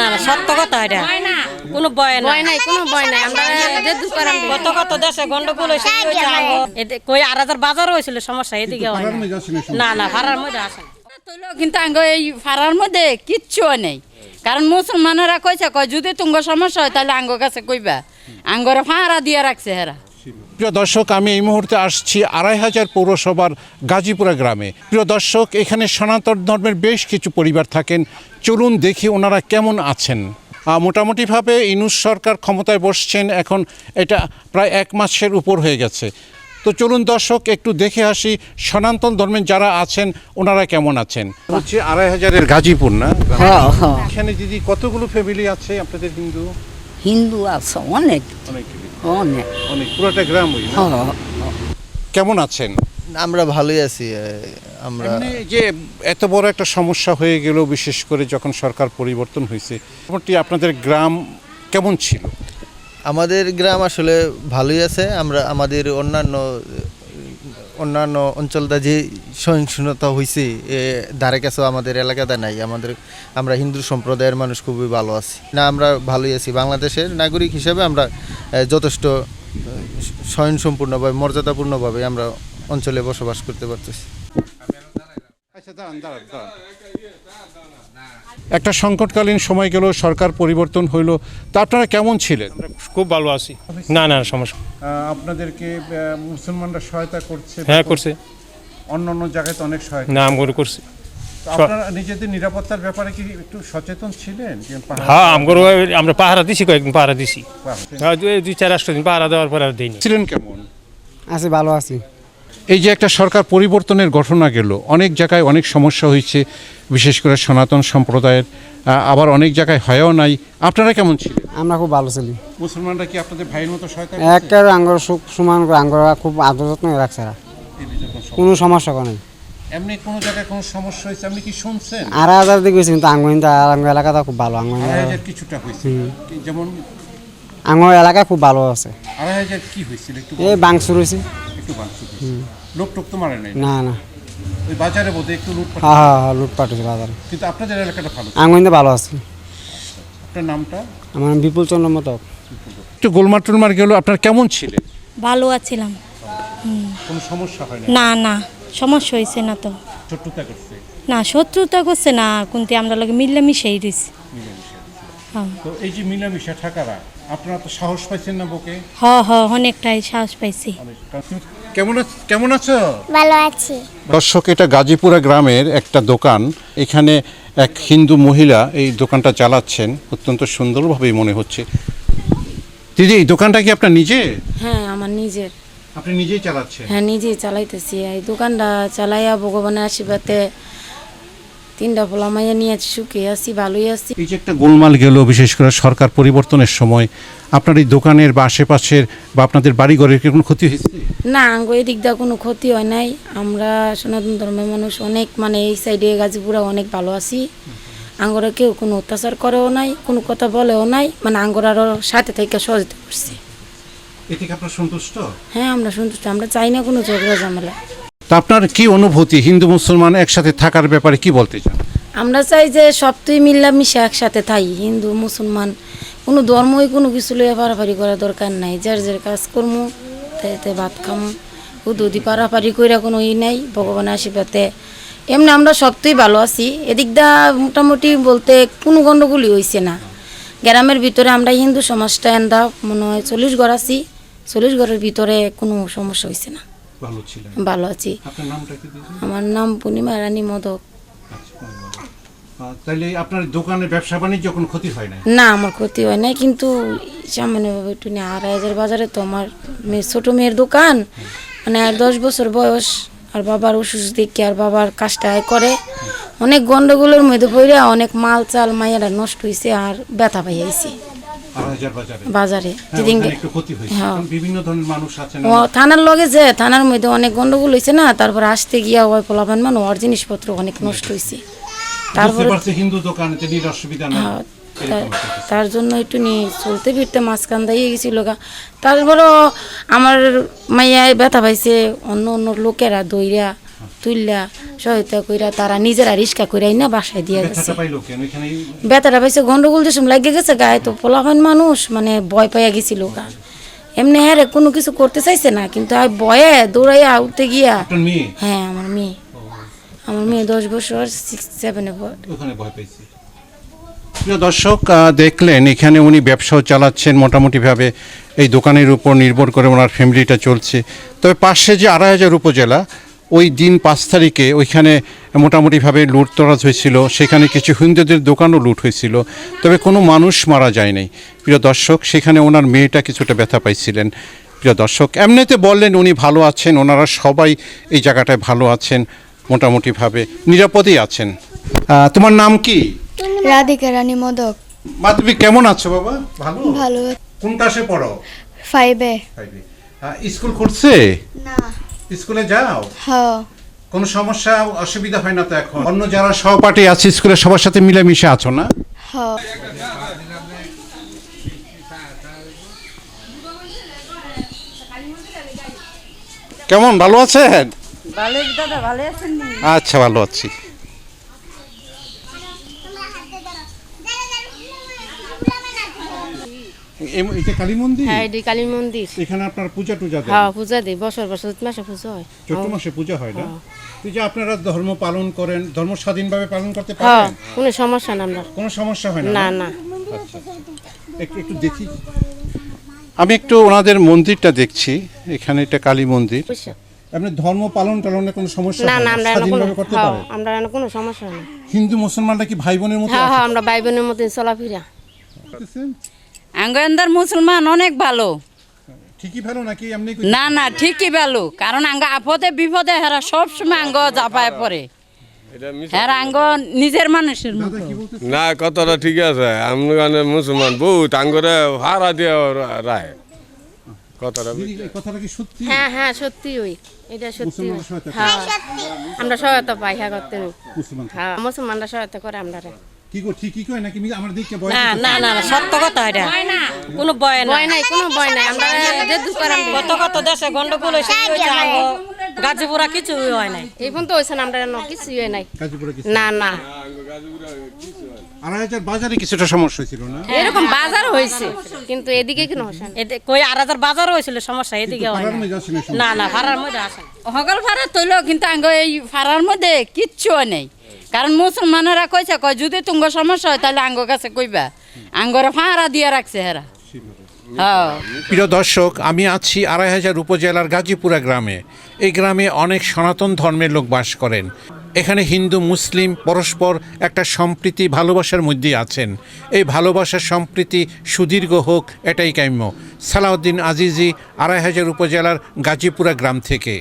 না না সত্য কথা এটা। কোনো বয় না। ভয় নাই কোনো ভয় নাই। আমরা যে দুকারাম কত কত দেশে গন্ডগোল হয়েছে কি হয়েছে আঙ্গো এতে কই আর হাজার বাজার হয়েছিল সমস্যা এদিকে হয় না। না না ভাড়ার মধ্যে আসে কিন্তু আঙ্গ এই ফাড়ার মধ্যে কিচ্ছু নেই। কারণ মুসলমানেরা কইছে কয় যদি তুঙ্গ সমস্যা হয় তাহলে আঙ্গ কাছে কইবা। আঙ্গরে ফাঁড়া দিয়ে রাখছে হেরা। প্রিয় দর্শক আমি এই মুহূর্তে আসছি আড়াই হাজার পৌরসভার গাজীপুরা গ্রামে। প্রিয় দর্শক এখানে সনাতন ধর্মের বেশ কিছু পরিবার থাকেন। চলুন দেখি ওনারা কেমন আছেন। মোটামুটিভাবে ইনুস সরকার ক্ষমতায় বসছেন এখন এটা প্রায় এক মাসের উপর হয়ে গেছে। তো চলুন দর্শক একটু দেখে আসি সনাতন ধর্মের যারা আছেন ওনারা কেমন আছেন? হচ্ছে আড়াই হাজারের গাজীপুর না? এখানে দিদি কতগুলো ফ্যামিলি আছে আপনাদের হিন্দু? হিন্দু আছে অনেক। অনেক অনেক। পুরোটা গ্রাম হ্যাঁ। কেমন আছেন? আমরা ভালোই আছি আমরা যে এত বড় একটা সমস্যা হয়ে গেল বিশেষ করে যখন সরকার পরিবর্তন হয়েছে মোটামুটি আপনাদের গ্রাম কেমন ছিল? আমাদের গ্রাম আসলে ভালোই আছে আমরা আমাদের অন্যান্য অন্যান্য অঞ্চলটা যে সহিংসতা হয়েছে এ ধারে কাছেও আমাদের এলাকাতে নাই আমাদের আমরা হিন্দু সম্প্রদায়ের মানুষ খুবই ভালো আছি। না আমরা ভালোই আছি বাংলাদেশের নাগরিক হিসেবে আমরা যথেষ্ট স্বয়ংসম্পূর্ণভাবে মর্যাদাপূর্ণভাবে আমরা অঞ্চলে বসবাস করতে পারতেছি। একটা সংকটকালীন সময় গেল সরকার পরিবর্তন হইল। তা আপনারা কেমন ছিলেন? খুব ভালো আছি। না না সমস্যা। আপনাদেরকে মুসলমানরা সহায়তা করছে হ্যাঁ করছে। অন্য অন্য জায়গায় তো অনেক সহায়তা। না আম করে করছে আপনারা নিজেদের নিরাপত্তার ব্যাপারে কি একটু সচেতন ছিলেন? হ্যাঁ আমরা পাহারা দিছি কয়েকদিন পাহারা দিছি। হ্যাঁ, দুই চার দিন পাহারা দেওয়ার পর আর দিইনি। ছিলেন কেমন? আছি ভালো আছি। এই যে একটা সরকার পরিবর্তনের ঘটনা গেল অনেক জায়গায় অনেক সমস্যা হয়েছে বিশেষ করে সনাতন সম্প্রদায়ের আবার অনেক জায়গায় হয়ও নাই। আপনারা কেমন ছিলেন? আমরা খুব ভালো ছিলি। মুসলমানরা কি আপনাদের ভাইয়ের মতো সহায়তা একটা আঙ্গর সুখ সমান আঙ্গর খুব আদর যত্ন রাখছে কোনো সমস্যা করে নাই। এমনি কোনো জায়গায় কোনো সমস্যা হয়েছে? আপনি কি শুনছেন? আর হাজার দিকে গেছি কিন্তু আঙ্গ আঙ্গ এলাকাটা খুব ভালো আঙ্গ আড়াই হাজার কিছুটা হয়েছে। যেমন আঙ্গ এলাকা খুব ভালো আছে। আড়াই হাজার কি হয়েছিল এই বাংসুর হয়েছে। একটু লোক টোক তো মারে নাই না? না ওই বাজারে একটু লুটপাট হ্যাঁ হ্যাঁ হ্যাঁ লুটপাট হয়েছে বাজারে। কিন্তু আপনাদের এলাকাটা ভালো? আঙ্গ কিন্তু ভালো আছে। আপনার নামটা? আমার নাম বিপুল চন্দ্র মতো একটু গোলমার টোলমার গেল আপনার কেমন ছিলেন? ভালো আছিলাম। কোনো সমস্যা হয় না না সমস্যা হয়েছে না তো। ছোট্টতা করছে? না শত্রুতা করছে না কিন্তু আমরা লোক মিলেমিশেই রয়েছি। হ্যাঁ। তো এই যে মিলামিশা থাকারা আপনারা তো সাহস পাইছেন না বুকে হ হ অনেকটাই সাহস পাইছি। কেমন কেমন আছো? ভালো আছি। দর্শক এটা গাজীপুরা গ্রামের একটা দোকান। এখানে এক হিন্দু মহিলা এই দোকানটা চালাচ্ছেন। অত্যন্ত সুন্দরভাবেই মনে হচ্ছে। দিদি এই দোকানটা কি আপনার নিজে? হ্যাঁ আমার নিজের। আপনি নিজেই চালাচ্ছেন? হ্যাঁ নিজেই চালাইতেছি। এই দোকানটা চালাইয়া ভগবানের আশীর্বাদে তিনটা ফলা মাইয়া নিয়ে সুখে আছি ভালোই আছি। এই যে একটা গোলমাল গেল বিশেষ করে সরকার পরিবর্তনের সময় আপনার এই দোকানের বা আশেপাশের বা আপনাদের বাড়িঘরের কি কোনো ক্ষতি হয়েছে? না আঙ্গ এদিক দিয়ে কোনো ক্ষতি হয় নাই। আমরা সনাতন ধর্মের মানুষ অনেক মানে এই সাইডে গাজীপুরা অনেক ভালো আছি। আঙ্গরা কেউ কোনো অত্যাচার করেও নাই কোনো কথা বলেও নাই। মানে আঙ্গর আরও সাথে থেকে সহযোগিতা করছে। এ থেকে আপনার সন্তুষ্ট? হ্যাঁ আমরা সন্তুষ্ট। আমরা চাই না কোনো ঝগড়া ঝামেলা। তা আপনার কি অনুভূতি? হিন্দু, মুসলমান একসাথে থাকার ব্যাপারে কি বলতে চান? আমরা চাই যে সবটাই মিল্লামিশে একসাথে থাই, হিন্দু, মুসলমান। কোনো ধর্মই কোনো কিছু লইয়া পারাপারি করা দরকার নাই। যার যার কাজ করমু তাইতে ভাত খামু। উদি পারাপারি কইরা কোনো ই নাই, ভগবানের আশীর্বাদে। এমনি আমরা সবটাই ভালো আছি। এদিক দা মোটামুটি বলতে কোনো গণ্ডগোলই হইছে না। গ্রামের ভিতরে আমরা হিন্দু সমাজটা এন্দা মনে হয় চল্লিশ ঘর আছি। চল্লিশ ঘরের ভিতরে কোনো সমস্যা হইছে না। ভালো ছিলেন? ভালো আছি। আপনার নামটা কি আমার নাম পূর্ণিমা রানী মদক। তাহলে আপনার দোকানে ব্যবসা বাণিজ্য কোনো ক্ষতি হয় না না আমার ক্ষতি হয় নাই কিন্তু সামান্যভাবে একটু নিয়ে আড়াই হাজার বাজারে তো আমার মেয়ে ছোটো মেয়ের দোকান। মানে আর দশ বছর বয়স আর বাবার অসুস্থ দেখে আর বাবার কাজটা আয় করে। অনেক গন্ডগোলের মধ্যে পড়ে অনেক মাল চাল মায়েরা নষ্ট হয়েছে আর ব্যথা পাইয়াছে বাজারে হ্যাঁ, যেদিন হ্যাঁ। কারণ বিভিন্ন ধরনের মানুষ আছেন ও থানার লগে যে থানার মধ্যে অনেক গন্ডগোল হয়েছে না তারপর আসতে গিয়া ওই পোলাপান মানে ওর জিনিসপত্র অনেক নষ্ট হয়েছে বুঝতে হিন্দু দোকানে অসুবিধা নাই। হ্যাঁ, তার জন্য একটু নিয়ে চলতে ফিরতে মাঝখান দিয়ে গেছিল গা। তারপরও আমার মাইয়া ব্যথা পাইছে অন্য অন্য লোকেরা দইরা তুললা সহায়তা কইরা তারা নিজেরা রিস্কা কইরাই না বাসায় দিয়ে গেছে। বেতাটা পাইছে গন্ডগোল যেসব লাগে গেছে গায়ে তো পোলাপান মানুষ মানে ভয় পাইয়া গেছিল গা। এমনি হ্যাঁ রে, কোনো কিছু করতে চাইছে না কিন্তু আর ভয়ে দৌড়াইয়া উঠতে গিয়া হ্যাঁ আমার মেয়ে। আমার মেয়ে দশ বছর সিক্স সেভেনে ওখানে প্রিয় দর্শক দেখলেন এখানে উনি ব্যবসাও চালাচ্ছেন মোটামুটিভাবে। এই দোকানের উপর নির্ভর করে ওনার ফ্যামিলিটা চলছে। তবে পাশে যে আড়াই হাজার উপজেলা ওই দিন পাঁচ তারিখে ওইখানে মোটামুটিভাবে লুটতরাজ হয়েছিল সেখানে কিছু হিন্দুদের দোকানও লুট হয়েছিল। তবে কোনো মানুষ মারা যায়নি। প্রিয় দর্শক সেখানে ওনার মেয়েটা কিছুটা ব্যথা পাইছিলেন। প্রিয় দর্শক এমনিতে বললেন উনি ভালো আছেন ওনারা সবাই এই জায়গাটায় ভালো আছেন মোটামুটিভাবে নিরাপদেই আছেন। তোমার নাম কি? রাধিকা রানী মদক। মা তুমি কেমন আছো বাবা? ভালো? ভালো। কোন ক্লাসে পড়ো? ফাইভে। আহ, স্কুল করছে না। স্কুলে যাও? হ কোনো সমস্যা অসুবিধা হয় না তো এখন? অন্য যারা সহপাঠী আছে স্কুলে সবার সাথে মিলেমিশে আছো না? হ কেমন ভালো আছেন? ভালো দাদা ভালো আছেন? আচ্ছা ভালো আছি। এটা কালী মন্দির? হ্যাঁ এটি কালী মন্দির। এখানে আপনার পূজা টুজা দেন? হ্যাঁ পূজা দিই বছর বছর মাসে পুজো হয়। চৈত্র মাসে পূজা হয় না? এই যে আপনারা ধর্ম পালন করেন ধর্ম স্বাধীনভাবে পালন করতে হ্যাঁ পারেন কোনো সমস্যা না আমরা। কোনো সমস্যা হয় না না? একটু একটু দেখি। আমি একটু ওনাদের মন্দিরটা দেখছি। এখানে এটা কালী মন্দির? আপনি ধর্ম পালন টালনে কোনো সমস্যা না হয় না? না? আমরা কোনো স্বাধীনভাবে করতে হ্যাঁ পারেন? আমরা কোনো সমস্যা না। হিন্দু মুসলমানরা কি ভাই বোনের মতো হ্যাঁ হ্যাঁ আমরা ভাই বোনের মতন চলাফেরা? আঙ্গেন্দার মুসলমান অনেক ভালো। ঠিকই ভালো নাকি এমনি না না ঠিকই ভালো। কারণ আঙ্গ আপদে বিপদে হেরা সব সময় আঙ্গ জাপায় পড়ে। হেরা আঙ্গ নিজের মানুষের না কথাটা ঠিক আছে। মুসলমান বহুত আঙ্গরে ভাড়া দিয়ে রায়। কথাটা কথাটা কি সত্যি? হ্যাঁ হ্যাঁ সত্যি ওই। এটা সত্যি? হ্যাঁ আমরা সহায়তা পাই হ্যাঁ করতে। হ্যাঁ মুসলমানরা সহায়তা করে আমরা কি কো নাকি? আমার দিকে না না না না, সত্য কথা এটা। কোনো ভয় নাই ভয় নাই কোনো ভয় নাই। আমরা যে দুকার কত কত দেশে গন্ডগোল আঙ্গ। গাজীপুরা কিছু হয় নাই। এই পর্যন্ত হয়েছে না আমরা কিছুই হয় নাই। গাজীপুরে কিছু না না। আড়াই হাজার বাজারে কিছুটা সমস্যা হয়েছিল না? এরকম বাজার হয়েছে। কিন্তু এদিকে কোনো কই আর হাজার বাজার হয়েছিল সমস্যা এদিকে হয় না মধ্যে আসে হগল তৈল কিন্তু আঙ্গ এই মধ্যে কিচ্ছু নেই। কারণ মুসলমানেরা কইছে কয় যদি তুঙ্গ সমস্যা হয় তাহলে আঙ্গ কাছে কইবা। আঙ্গরে ফাঁড়া দিয়ে রাখছে হেরা। হ্যাঁ। প্রিয় দর্শক আমি আছি আড়াই হাজার উপজেলার গাজীপুরা গ্রামে। এই গ্রামে অনেক সনাতন ধর্মের লোক বাস করেন। এখানে হিন্দু, মুসলিম, পরস্পর একটা সম্প্রীতি ভালোবাসার মধ্যে আছেন। এই ভালোবাসার সম্প্রীতি সুদীর্ঘ হোক, এটাই কাম্য। সালাউদ্দিন আজিজি, আড়াই হাজার উপজেলার গাজীপুরা গ্রাম থেকে।